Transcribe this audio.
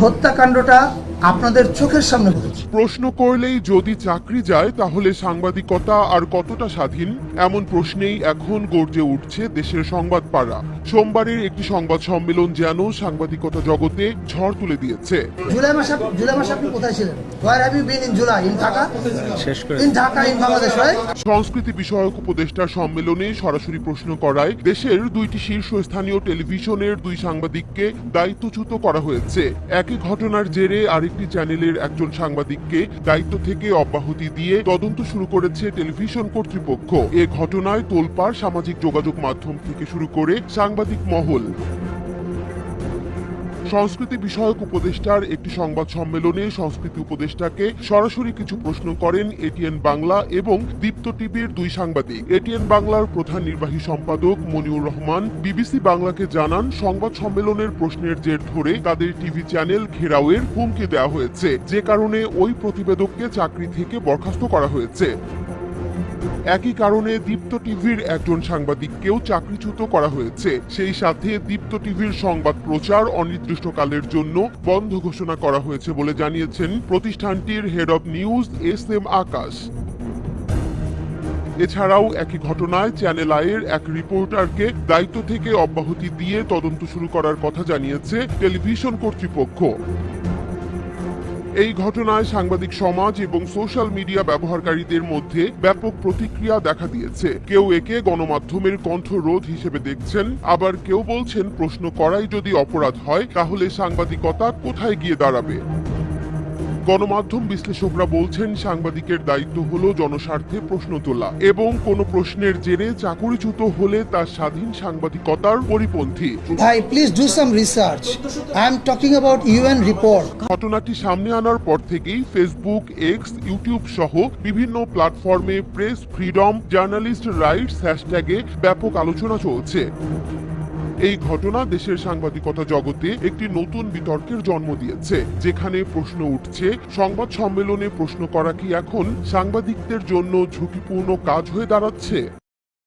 হত্যাকাণ্ডটা আপনাদের চোখের সামনে ঘটেছে প্রশ্ন করলেই যদি চাকরি যায় তাহলে সাংবাদিকতা আর কতটা স্বাধীন? এমন প্রশ্নেই এখন গর্জে উঠছে দেশের সংবাদ পাড়া। সোমবারের একটি সংবাদ সম্মেলন যেন সাংবাদিকতা জগতে ঝড় তুলে দিয়েছে। জুলাই মাসে জুলাই মাসে আপনি কোথায় ছিলেন? Where have you been in July in Dhaka? শেষ করে ইন ঢাকা ইন বাংলাদেশ সংস্কৃতি বিষয়ক উপদেষ্টার সম্মেলনে সরাসরি প্রশ্ন করায় দেশের দুইটি শীর্ষস্থানীয় টেলিভিশনের দুই সাংবাদিককে দায়িত্বচ্যুত করা হয়েছে। একই ঘটনার জেরে আরেকটি চ্যানেলের একজন সাংবাদিককে দায়িত্ব থেকে অব্যাহতি দিয়ে তদন্ত শুরু করেছে টেলিভিশন কর্তৃপক্ষ। এ ঘটনায় তোলপাড় সামাজিক যোগাযোগ মাধ্যম থেকে শুরু করে সাংবাদিক মহল। সংস্কৃতি বিষয়ক উপদেষ্টার একটি সংবাদ সম্মেলনে সংস্কৃতি উপদেষ্টাকে সরাসরি কিছু প্রশ্ন করেন এটিএন বাংলা এবং দীপ্ত টিভির দুই সাংবাদিক। এটিএন বাংলার প্রধান নির্বাহী সম্পাদক মনিউর রহমান বিবিসি বাংলাকে জানান, সংবাদ সম্মেলনের প্রশ্নের জের ধরে তাদের টিভি চ্যানেল ঘেরাওয়ের হুমকি দেওয়া হয়েছে। যে কারণে ওই প্রতিবেদককে চাকরি থেকে বরখাস্ত করা হয়েছে। একই কারণে দীপ্ত টিভির একজন সাংবাদিককেও চাকরিচ্যুত করা হয়েছে। সেই সাথে দীপ্ত টিভির সংবাদ প্রচার অনির্দিষ্টকালের জন্য বন্ধ ঘোষণা করা হয়েছে বলে জানিয়েছেন প্রতিষ্ঠানটির head of news S M Akash. এছাড়াও একই ঘটনায় চ্যানেল আইয়ের এক রিপোর্টারকে দায়িত্ব থেকে অব্যাহতি দিয়ে তদন্ত শুরু করার কথা জানিয়েছে টেলিভিশন কর্তৃপক্ষ। এই ঘটনায় সাংবাদিক সমাজ এবং সোশ্যাল মিডিয়া ব্যবহারকারীদের মধ্যে ব্যাপক প্রতিক্রিয়া দেখা দিয়েছে। কেউ একে গণমাধ্যমের কণ্ঠরোধ হিসেবে দেখছেন, আবার কেউ বলছেন, প্রশ্ন করাই যদি অপরাধ হয়, তাহলে সাংবাদিকতা কোথায় গিয়ে দাঁড়াবে? গণমাধ্যম বিশ্লেষকরা বলছেন সাংবাদিকের দায়িত্ব হলো জনস্বার্থে প্রশ্ন তোলা এবং কোনো প্রশ্নের জেরে চাকুরিচ্যুত হলে তা স্বাধীন সাংবাদিকতার পরিপন্থী। ভাই please do some research I am talking about UN report ঘটনাটি সামনে আনার পর থেকেই ফেসবুক এক্স ইউটিউব সহ বিভিন্ন প্ল্যাটফর্মে প্রেস ফ্রিডম জার্নালিস্ট রাইটস হ্যাশট্যাগে ব্যাপক আলোচনা চলছে। এই ঘটনা দেশের সাংবাদিকতা জগতে একটি নতুন বিতর্কের জন্ম দিয়েছে, যেখানে প্রশ্ন উঠছে, সংবাদ সম্মেলনে প্রশ্ন করা কি এখন সাংবাদিকদের জন্য ঝুঁকিপূর্ণ কাজ হয়ে দাঁড়াচ্ছে?